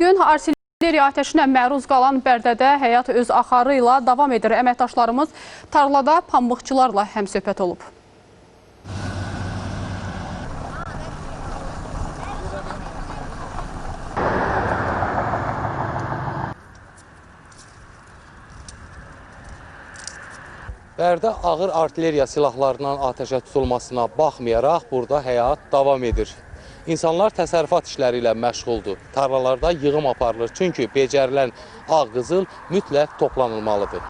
gün artilleriya atəşinə məruz qalan Bərdədə həyat öz axarı ilə davam edir. Əməkdaşlarımız tarlada pambıqçılarla həmsöhbət olub. Bərdə ağır artilleriya silahlarından atəşə tutulmasına baxmayaraq burada həyat davam edir. İnsanlar təsərrüfat işləri ilə məşğuldur. Tarlalarda yığım aparılır. Çünki becərilən ağ qızıl mütləq toplanılmalıdır.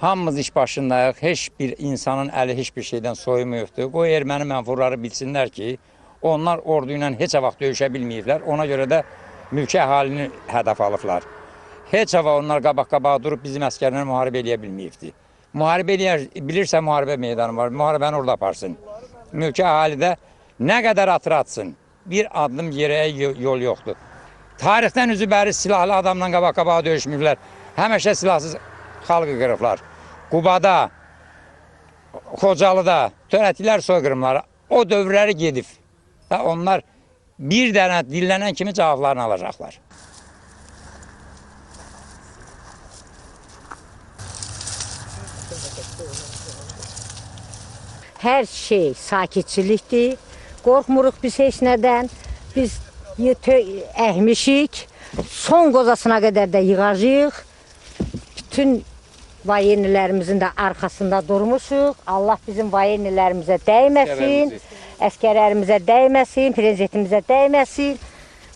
Hamımız iş başındayıq. Heç bir insanın əli heç bir şeydən soyumuyordur. Qoy erməni mənfurları bilsinlər ki, onlar ordu ilə heç vaxt döyüşə bilməyiblər. Ona görə də mülki əhalini hədəf alıblar. Heç vaxt onlar qabaq-qabağa durub bizim əskərlər müharibə eləyə bilməyibdi. Müharibə eləyər, bilirsə müharibə meydanı var. Müharibəni orada aparsın. Mülki əhalidə nə qədər atır atsın. Bir addım yerə yol yoxdur. Tarixdən üzü bəri silahlı adamla qabaq-qabağa döyüşmürlər. Həmişə silahsız xalqı qırıblar. Qubada, Xocalıda törətdilər soyqırımları. O dövrləri gedib. Və onlar bir dənə dillənən kimi cavablarını alacaqlar. Hər şey sakitçilikdir. Qorxmuruq biz heç nədən. Biz əhmişik. Son qozasına qədər də yığacağıq. Bütün vayenilərimizin də arxasında durmuşuq. Allah bizim vayenilərimizə dəyməsin. Əskərlərimizə dəyməsin, prezidentimizə dəyməsin.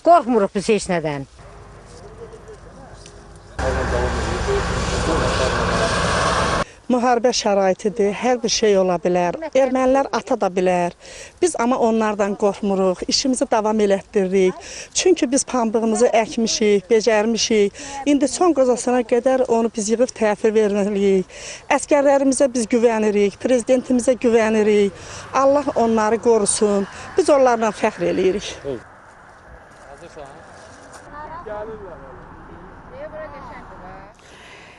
Qorxmuruq biz heç nədən. Müharibə şəraitidir, hər bir şey ola bilər. Ermənilər ata da bilər. Biz amma onlardan qorxmuruq, işimizi davam elətdiririk. Çünki biz pambığımızı əkmişik, becərmişik. İndi son qozasına qədər onu biz yığıb təhvil verməliyik. Əskərlərimizə biz güvənirik, prezidentimizə güvənirik. Allah onları qorusun. Biz onlarla fəxr eləyirik.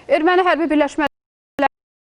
Erməni hərbi birləşmələri